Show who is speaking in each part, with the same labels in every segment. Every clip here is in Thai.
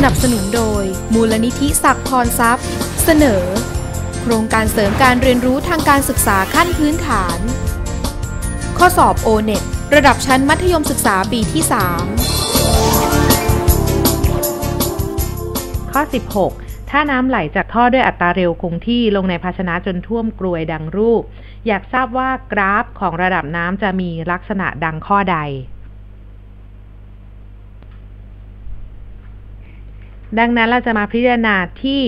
Speaker 1: สนับสนุนโดย มูลนิธิศักพรทรัพย์ เสนอ โครงการเสริมการเรียนรู้ทางการศึกษาขั้นพื้นฐาน ข้อสอบ o n e t ระดับชั้นมัธยมศึกษาปีที่ 3
Speaker 2: ข้อ 16 ถ้าน้ำไหลจากท่อด้วยอัตราเร็วคงที่ลงในภาชนะจนท่วมกรวยดังรูป อยากทราบว่ากราฟของระดับน้ำจะมีลักษณะดังข้อใด ดังนั้นเราจะมาพิจารณาที่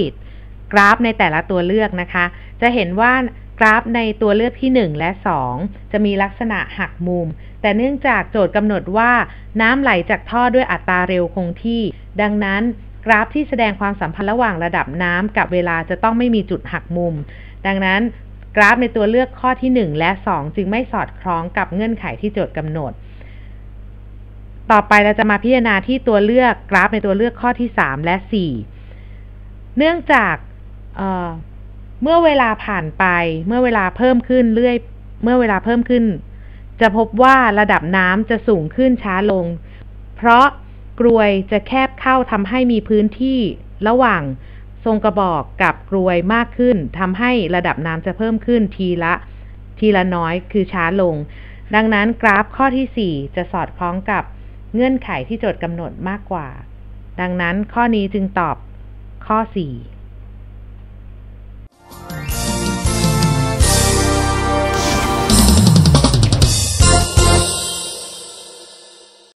Speaker 2: กราฟในแต่ละตัวเลือกนะคะ จะเห็นว่ากราฟในตัวเลือกที่ 1 และ 2 จะมีลักษณะหักมุม แต่เนื่องจากโจทย์กำหนดว่าน้ำไหลจากท่อด้วยอัตราเร็วคงที่ ดังนั้นกราฟที่แสดงความสัมพันธ์ระหว่างระดับน้ำกับเวลาจะต้องไม่มีจุดหักมุม ดังนั้นกราฟในตัวเลือกข้อที่ 1 และ 2 จึงไม่สอดคล้องกับเงื่อนไขที่โจทย์กำหนด ต่อไปเราจะมาพิจารณาที่ตัวเลือกกราฟในตัวเลือกข้อที่ 3 และ 4 เนื่องจากเเมื่อเวลาผ่านไป เมื่อเวลาเพิ่มขึ้นเรื่อย เมื่อเวลาเพิ่มขึ้น จะพบว่าระดับน้ำจะสูงขึ้นช้าลง เพราะกรวยจะแคบเข้าทำให้มีพื้นที่ระหว่างทรงกระบอกกับกรวยมากขึ้นทำให้ระดับน้ำจะเพิ่มขึ้นทีละ ทีละน้อยคือช้าลง ดังนั้นกราฟข้อที่ 4 จะสอดคล้องกับ เงื่อนไขที่โจทย์กำหนดมากกว่า ดังนั้นข้อนี้จึงตอบข้อ 4